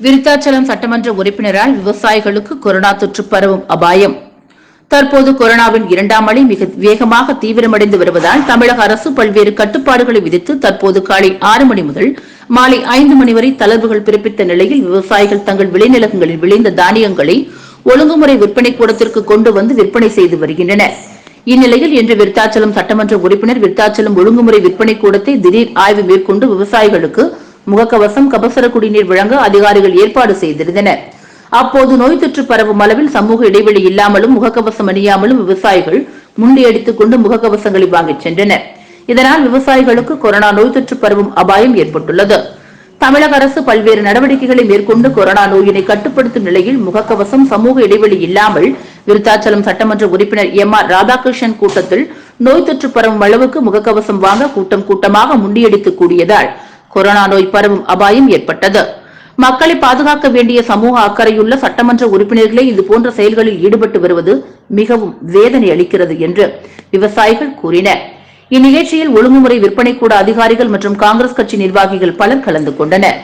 விருத்தாச்சலம் சட்டமன்ற உறுப்பினரால் விவசாயிகளுக்கு கொரோனா தொற்று பரவும் அபாயம். தற்போது கொரோனாவின் இரண்டாம் அலை மிக வேகமாக தீவிரமடைந்து வருவதால் தமிழக அரசு பல்வேறு கட்டுப்பாடுகளை விதித்து தற்போது காலை ஆறு மணி முதல் மாலை ஐந்து மணி வரை தளர்வுகள் பிறப்பித்த நிலையில் விவசாயிகள் தங்கள் விளைநிலங்களில் விளைந்த தானியங்களை ஒழுங்குமுறை விற்பனை கூடத்திற்கு கொண்டு வந்து விற்பனை செய்து வருகின்றனர். இந்நிலையில் இன்று விருத்தாச்சலம் சட்டமன்ற உறுப்பினர் விருத்தாச்சலம் ஒழுங்குமுறை விற்பனை கூடத்தை திடீர் ஆய்வு மேற்கொண்டு விவசாயிகளுக்கு முகக்கவசம் கபசர குடிநீர் வழங்க அதிகாரிகள் ஏற்பாடு செய்திருந்தனர். அப்போது நோய் தொற்று பரவும் அளவில் சமூக இடைவெளி இல்லாமலும் முகக்கவசம் அணியாமலும் விவசாயிகள் முண்டியடித்துக் கொண்டு முகக்கவசங்களை வாங்கிச் சென்றனர். இதனால் விவசாயிகளுக்கு கொரோனா நோய் தொற்று பரவும் அபாயம் ஏற்பட்டுள்ளது. தமிழக அரசு பல்வேறு நடவடிக்கைகளை மேற்கொண்டு கொரோனா நோயினை கட்டுப்படுத்தும் நிலையில் முகக்கவசம் சமூக இடைவெளி இல்லாமல் விருத்தாச்சலம் சட்டமன்ற உறுப்பினர் எம் ஆர் ராதாகிருஷ்ணன் கூட்டத்தில் நோய் தொற்று பரவும் அளவுக்கு முகக்கவசம் வாங்க கூட்டம் கூட்டமாக முண்டியடித்து கூடியதால் கொரோனா நோய் பரவும் அபாயம் ஏற்பட்டது. மக்களை பாதுகாக்க வேண்டிய சமூக அக்கறையுள்ள சட்டமன்ற உறுப்பினர்களே இதுபோன்ற செயல்களில் ஈடுபட்டு வருவது மிகவும் வேதனை அளிக்கிறது என்று விவசாயிகள் கூறினர். இந்நிகழ்ச்சியில் ஒழுங்குமுறை விற்பனை கூட அதிகாரிகள் மற்றும் காங்கிரஸ் கட்சி நிர்வாகிகள் பலர் கலந்து கொண்டனர்.